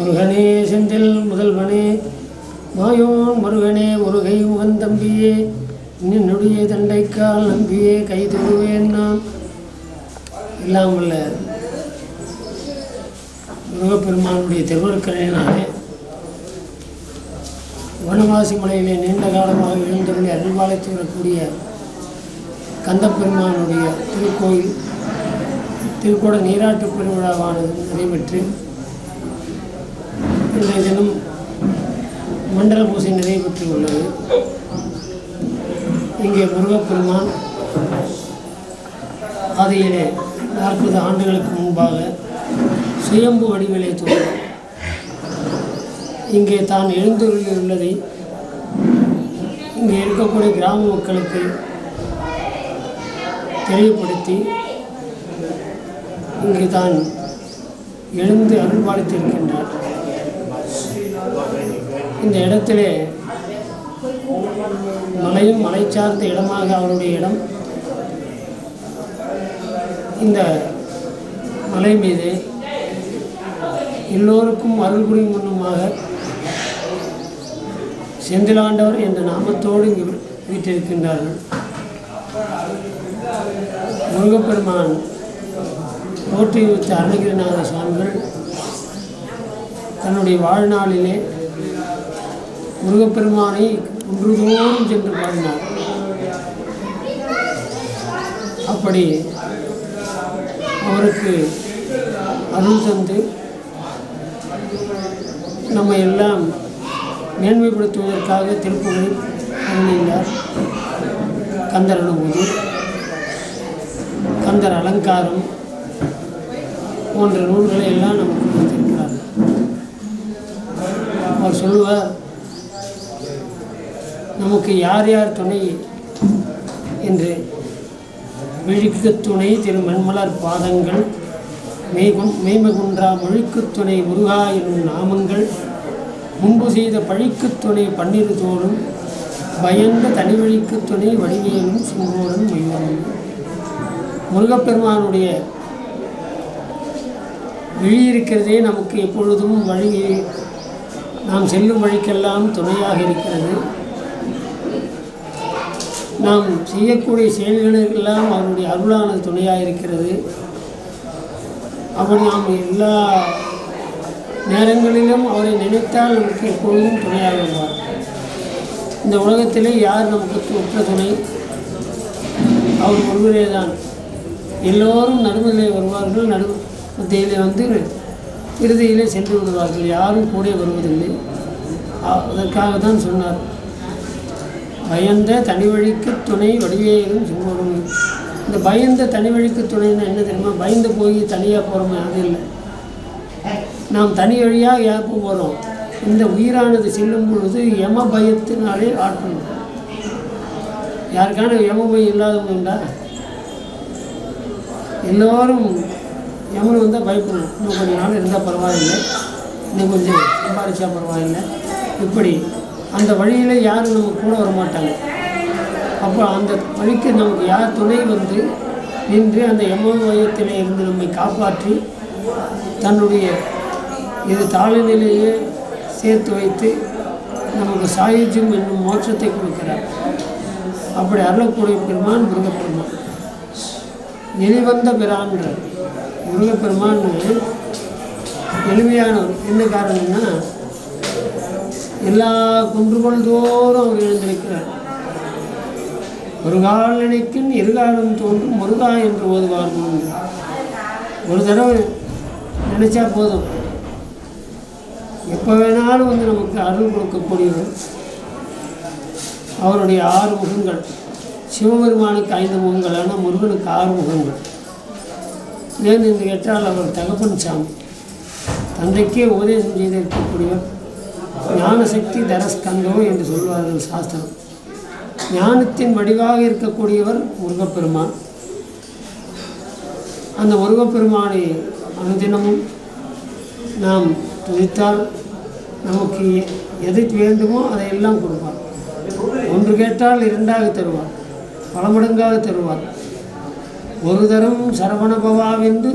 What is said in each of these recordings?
முருகனே செந்தில் முதல்வனே மாயோன் முருகனே முருகை முகந்தம்பியே நின்னுடைய தண்டைக்கால் நம்பியே கை தொழுவேன் நான். எல்லாம் உள்ள முருகப்பெருமானுடைய திருவருக்கரையினாலே வனவாசி மலையிலே நீண்ட காலமாக எழுந்தருளி அருள்வாளைத்து வரக்கூடிய கந்தப்பெருமானுடைய திருக்கோயில் திருக்கோட நீராட்டு பெருவிழாவானது நிறைவேற்று இன்றைய தினம் மண்டல பூசை நிறைவு பெற்றுள்ளது இங்கே முருகப்பெருமான் ஆதியிலே நாற்பது ஆண்டுகளுக்கு முன்பாக சுயம்பு வடிவிலே தோன்றும் இங்கே தான் எழுந்துள்ளதை இங்கே இருக்கக்கூடிய கிராம மக்களுக்கு தெளிவுபடுத்தி இங்கே தான் எழுந்து அருள்பாலித்திருக்கின்றார். இந்த இடத்திலே மலையும் மலை சார்ந்த இடமாக அவருடைய இடம். இந்த மலை மீது எல்லோருக்கும் அருள் புரியும் முன்னமாக செந்திலாண்டவர் என்ற நாமத்தோடு இங்கு வீட்டிருக்கின்றார்கள் முருகப்பெருமான் போற்றி வைத்த அருணகிரிநாத சுவாமிகள் தன்னுடைய வாழ்நாளிலே முருகப்பெருமானை ஒன்றுதோறும் சென்று பாடினார். அப்படி அவருக்கு அருள் தந்து நம்ம எல்லாம் மேன்மைப்படுத்துவதற்காக திருப்புகழை அருளினார் கந்தர் அனுபூதி கந்தர் அலங்காரம் போன்ற நூல்களை எல்லாம் நமக்கு கொடுத்திருக்கிறார். அவர் சொல்லுவார் நமக்கு யார் யார் துணை என்று விழிக்கு துணை திரு மண்மலர் பாதங்கள் மேகுன் மெய்மகுன்றா மொழிக்கு துணை முருகா எனும் நாமங்கள் முன்பு செய்த பழிக்கு துணை பன்னிரு தோளும் பயந்த தனிவழிக்கு துணை வடிவேலும் சிங்கோடும் மொய்யோடும் முருகப்பெருமானுடைய விழி இருக்கிறதே நமக்கு எப்பொழுதும் வழி. நாம் செல்லும் வழிக்கெல்லாம் துணையாக இருக்கிறது. நாம் செய்யக்கூடிய செயல்களுக்கெல்லாம் அவருடைய அருளானது துணையாக இருக்கிறது அவர் நாம் எல்லா நேரங்களிலும் அவரை நினைத்தால் நமக்கு எப்பொழுதும் துணையாக வருவார் இந்த உலகத்திலே யார் நமக்கு உற்ற துணை? அவர் ஒருவரே தான் எல்லோரும் நடுவிலே வருவார்கள் நடு மத்தியிலே வந்து இறுதியிலே சென்று விடுவார்கள். யாரும் கூட வருவதில்லை. அதற்காக தான் சொன்னார். பயந்த தனி வழிக்கு துணை வடிவேலும் சிங்கோடும் இந்த பயந்த தனி வழிக்கு துணைன்னா என்ன தெரியுமா? பயந்து போய் தனியாக போகிறோமே அது இல்லை. நாம் தனி வழியாக ஏப்ப போகிறோம் இந்த உயிரானது செல்லும் பொழுது யம பயத்தினாலே ஆட்கொள்ளும் யாருக்கான யம பயம் இல்லாதவங்க உண்டா? எல்லோரும் யமன் வந்தால் பயப்படணும். இன்னும் கொஞ்ச நாள் இருந்தால் பரவாயில்லை. இன்னும் கொஞ்சம் சம்பாதிச்சா பரவாயில்லை. இப்படி அந்த வழியில் யாரும் நம்ம கூட வர மாட்டாங்க அப்போ அந்த வழிக்கு நமக்கு யார் துணை வந்து நின்று அந்த யம மையத்திலே இருந்து நம்மை காப்பாற்றி தன்னுடைய இது தாழ்நிலையே சேர்த்து வைத்து நமக்கு சாயுஜம் என்னும் மோட்சத்தை கொடுக்கிறார். அப்படி அருளக்கூடிய பெருமான் முருகப்பெருமான். எளிவந்த பிரான்ற முருகப்பெருமான் எளிமையானவர் என்ன காரணம்னா எல்லா குன்றுகள் தோறும் அவர் எழுந்திருக்கிறார். ஒரு கால் நினைக்கும் இருகாலம் தோன்றும் முருகா என்று ஓதுவார்கள் ஒரு தடவை நினைச்சா போதும். எப்போ வேணாலும் வந்து நமக்கு அருள் கொடுக்கக்கூடியவர் அவருடைய ஆறு முகங்கள். சிவபெருமானுக்கு ஐந்து முகங்களான முருகனுக்கு ஆறு முகங்கள். ஏன் என்று கேட்டால் அவர் தகப்பன் சாமி. தந்தைக்கே உபதேசம் செய்திருக்கக்கூடியவர். ஞானசக்தி தரஸ்கந்தோ என்று சொல்வார்கள் சாஸ்திரம். ஞானத்தின் வடிவாக இருக்கக்கூடியவர் முருகப்பெருமான். அந்த முருகப்பெருமானை அனுதினமும் நாம் துதித்தால் நமக்கு எது வேண்டுமோ அதையெல்லாம் கொடுப்பார். ஒன்று கேட்டால் இரண்டாக தருவார். பல மடங்காக தருவார். ஒரு தரம் சரவணபவாவென்று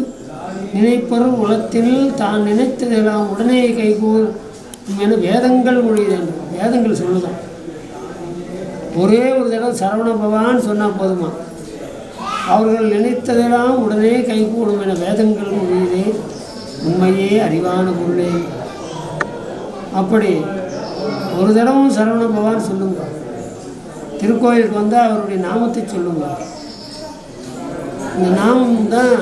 நினைப்பரும் உலத்தினில் தான் நினைத்ததெல்லாம் உடனே கைகூர் என வேதங்கள் மொழிதான். வேதங்கள் சொல்லுதான். ஒரே ஒரு தடவை சரவண பவான்னு சொன்னால் போதுமா? அவர்கள் நினைத்ததெல்லாம் உடனே கைகூடும் என வேதங்கள் மொழியிலே உண்மையே அறிவான பொருளே. அப்படி ஒரு தடவும் சரவண பவான் சொல்லுங்க. திருக்கோயிலுக்கு வந்தால் அவருடைய நாமத்தை சொல்லுங்க. இந்த நாமம் தான்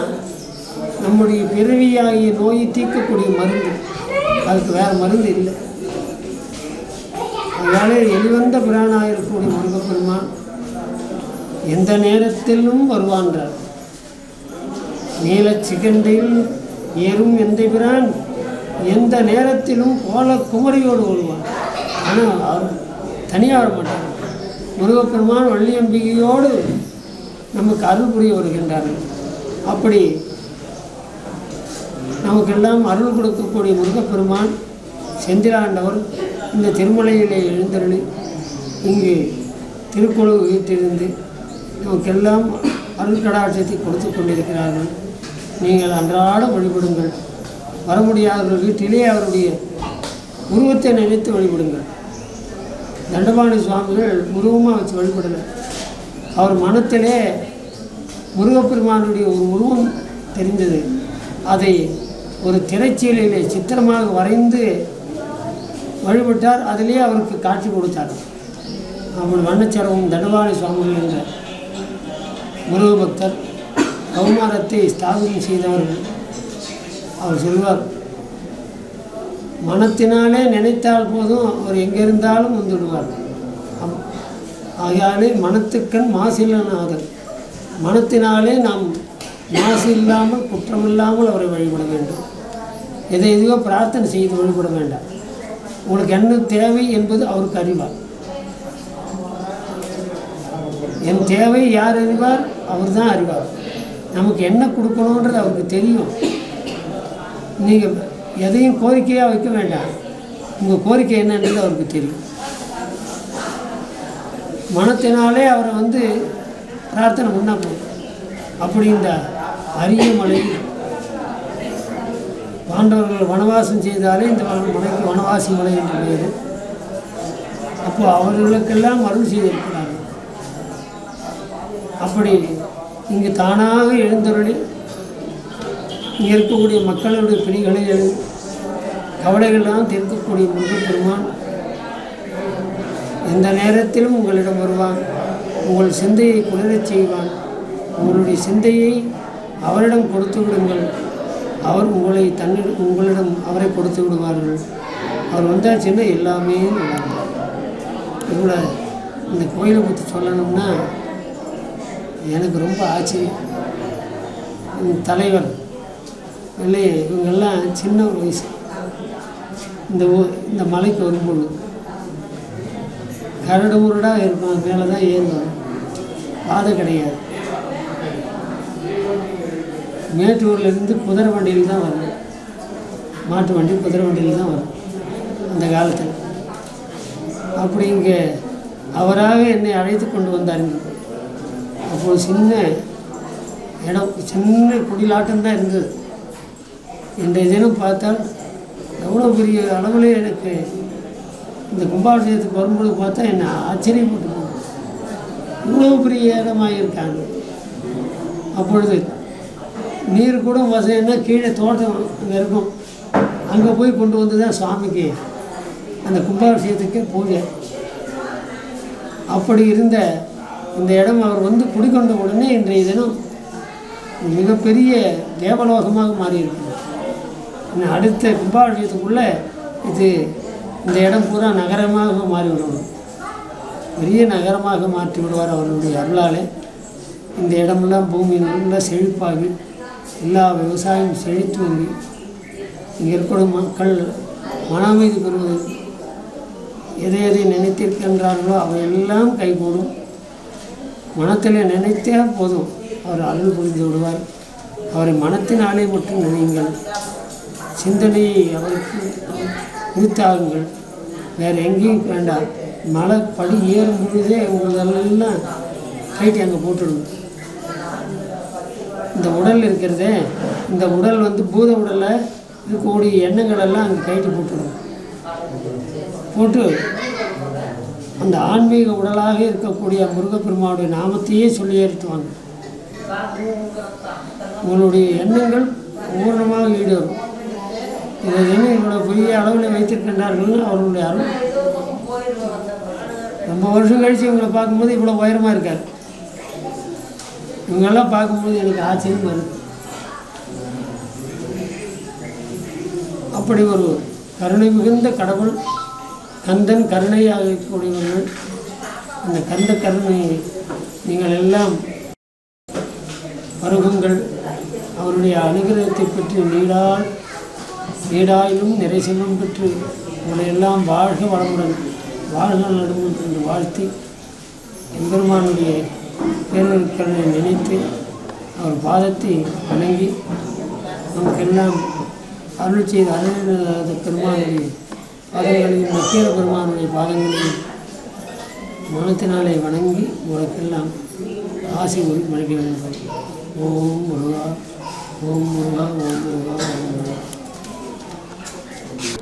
நம்முடைய பிறவியாகிய நோயை தீர்க்கக்கூடிய மருந்து. அதுக்கு வேறு மருந்து இல்லை. அதனால் எளிவந்த பிரானாக இருக்கக்கூடிய முருகப்பெருமான் எந்த நேரத்திலும் வருவான்றார். நீலச் சிகண்டையில் ஏறும் எந்த பிரான் எந்த நேரத்திலும் கோல குமரியோடு வருவான் ஆனால் அவர் தனியாக வர மாட்டார் முருகப்பெருமான் வள்ளியம்பிகையோடு நமக்கு அருள் புரிய வருகின்றார்கள். அப்படி நமக்கெல்லாம் அருள் கொடுக்கக்கூடிய முருகப்பெருமான் செந்திலாண்டவர் இந்த திருமலையிலே எழுந்தருளி இங்கு திருக்குழு வீட்டிலிருந்து நமக்கெல்லாம் அருள் கடாட்சத்தை கொடுத்து கொண்டிருக்கிறார்கள். நீங்கள் அன்றாடம் வழிபடுங்கள். வர முடியாதவர்கள் வீட்டிலே அவருடைய உருவத்தை நினைத்து வழிபடுங்கள். தண்டபாணி சுவாமிகள் உருவமாக வச்சு வழிபடலை. அவர் மனத்திலே முருகப்பெருமானுடைய ஒரு உருவம் தெரிந்தது. அதை ஒரு திரைச்சீலையிலே சித்திரமாக வரைந்து வழிபட்டார். அதிலே அவருக்கு காட்சி கொடுத்தார். அவர் வண்ணச்சரவம் தடுவாணி சுவாமிகள் என்ற முருக பக்தர் கௌமாரத்தை ஸ்தாபனம் செய்தவர்கள் அவர் சொல்வார். மனத்தினாலே நினைத்தால் போதும் அவர் எங்கே இருந்தாலும் ஆகையாலே மனத்துக்கண் மாசில்லனாதல் மனத்தினாலே நாம் மாசு இல்லாமல் குற்றமில்லாமல் அவரை வழிபட வேண்டும். எதை எதையோ பிரார்த்தனை செய்து வழிபட வேண்டாம். உங்களுக்கு என்ன தேவை என்பது அவருக்கு அறிவார். என் தேவை யார் அறிவார்? அவர் தான் அறிவார். நமக்கு என்ன கொடுக்கணுன்றது அவருக்கு தெரியும். நீங்கள் எதையும் கோரிக்கையாக வைக்க வேண்டாம். உங்கள் கோரிக்கை என்னன்றது அவருக்கு தெரியும். மனத்தினாலே அவரை வந்து பிரார்த்தனை பண்ணால் போதும். அப்படி அரியமலை பாண்டவர்கள் வனவாசம் செய்தாலே இந்த மலைக்கு வனவாசி மலை என்று பெயர். அப்போ அவர்களுக்கெல்லாம் அருள் செய்திருக்கிறார்கள். அப்படி இங்கு தானாக எழுந்தருளி இங்கே இருக்கக்கூடிய மக்களுடைய பிணிகளை எழு கவலைகள்லாம் தீர்க்கக்கூடிய முருகப்பெருமான் எந்த நேரத்திலும் உங்களிடம் வருவான். உங்கள் சிந்தையை குளிரச் செய்வான். உங்களுடைய சிந்தையை அவரிடம் கொடுத்து விடுங்கள். அவர் உங்களை தன்னிடம் உங்களிடம் அவரை கொடுத்து விடுவார்கள். அவர் வந்தாச்சுன்னா எல்லாமே நடக்கும். இவ்வளோ இந்த கோயிலை பற்றி சொல்லணும்னா எனக்கு ரொம்ப ஆச்சரியம். தலைவர் இல்லை இவங்கெல்லாம் சின்ன வயசு. இந்த ஊ இந்த மலைக்கு வரும்பொழுது கரடு முரடாக இருப்பான் மேலே தான் ஏறுவாங்க பாதை கிடையாது. மேட்டூர்லேருந்து குதிரை வண்டியில் தான் வரும். மாட்டு வண்டி குதிரை வண்டியில் தான் வரும் அந்த காலத்தில். அப்படி இங்கே அவராக என்னை அழைத்து கொண்டு வந்தாருங்க அப்போது சின்ன இடம் சின்ன குடிலாட்டம் தான் இருந்தது. இன்றைய தினம் பார்த்தால் எவ்வளோ பெரிய அளவில் எனக்கு இந்த கும்பாபிஷேகத்துக்கு வரும்போது பார்த்தா என்னை ஆச்சரியப்பட்டு போகும் இவ்வளோ பெரிய இடமாக இருக்காங்க அப்பொழுது நீர் கூட வசதினா கீழே தோட்டம் அங்கே இருக்கும் அங்கே போய் கொண்டு வந்து தான் சுவாமிக்கு. அந்த கும்பாபிஷேகத்துக்கு பூஜை அப்படி இருந்த இந்த இடம் அவர் வந்து குடிக்கொண்ட உடனே இன்றைய தினம் மிகப்பெரிய தேவலோகமாக மாறியிருக்கு அடுத்த கும்பாபிஷேகத்துக்குள்ளே இது இந்த இடம் பூரா நகரமாக மாறிவிடும் பெரிய நகரமாக மாற்றி விடுவார் அவருடைய அருளாலே. இந்த இடமெல்லாம் பூமி நல்லா செழிப்பாகி எல்லா விவசாயம் செழித்து வந்து இங்கே இருக்கிற மக்கள் மன அமைதி பெறுவது எதை எதை நினைத்திருக்கின்றார்களோ அவையெல்லாம் கைகூடும். மனத்தில் நினைத்தே போதும். அவர் அருள் புரிந்து விடுவார் அவரை மனத்தினாலே மட்டும் நினையுங்கள் சிந்தனையை அவருக்கு குறித்தாகுங்கள் வேறு எங்கேயும் வேண்டாம். மலை படி ஏறும் பொழுதே உங்களதெல்லாம் கைட்டு அங்கே போட்டுடுங்க இந்த உடல் இருக்கிறதே இந்த உடல் வந்து பூத உடலில் இருக்கக்கூடிய எண்ணங்கள் எல்லாம் அங்கே கைட்டு போட்டுடும் போட்டு அந்த ஆன்மீக உடலாக இருக்கக்கூடிய முருகப்பெருமானுடைய நாமத்தையே சொல்லி ஏற்றுவாங்க உங்களுடைய எண்ணங்கள் பூர்ணமாக ஈடுவரும் இதை என்ன இவ்வளோ பெரிய அளவில் வைத்திருக்கின்றார்கள் அவர்களுடைய அருள். ரொம்ப வருஷம் கழித்து இவங்களை பார்க்கும்போது இவ்வளோ உயரமாக இருக்கார். இவங்கெல்லாம் பார்க்கும்போது எனக்கு ஆச்சரியம் வருது. அப்படி ஒரு கருணை மிகுந்த கடவுள் கந்தன் கருணையாக இருக்கக்கூடியவர்கள் அந்த கந்த கருணையை நீங்கள் எல்லாம் பருகுங்கள். அவருடைய அனுகிரகத்தை பற்றி நீடால் நீடாயிலும் நிறை செல்வம் பெற்று உங்களை எல்லாம் வாழ்க வளமுடன் வாழ்க நடுமுடன் என்று வாழ்த்தி எம்பெருமானுடைய பேரருட்களை நினைத்து அவர் பாதத்தை வணங்கி நமக்கெல்லாம் அருள் செய்த அருள்நாத பெருமானுடைய பாதங்களையும் நக்கீர பெருமானுடைய பாதங்களையும் மனத்தினாலே வணங்கி உனக்கெல்லாம் ஆசை ஒளி மணிக்க வேண்டும் ஓம் முருகா ஓம் முருகா ஓம் முருகா ஓம் முருகா.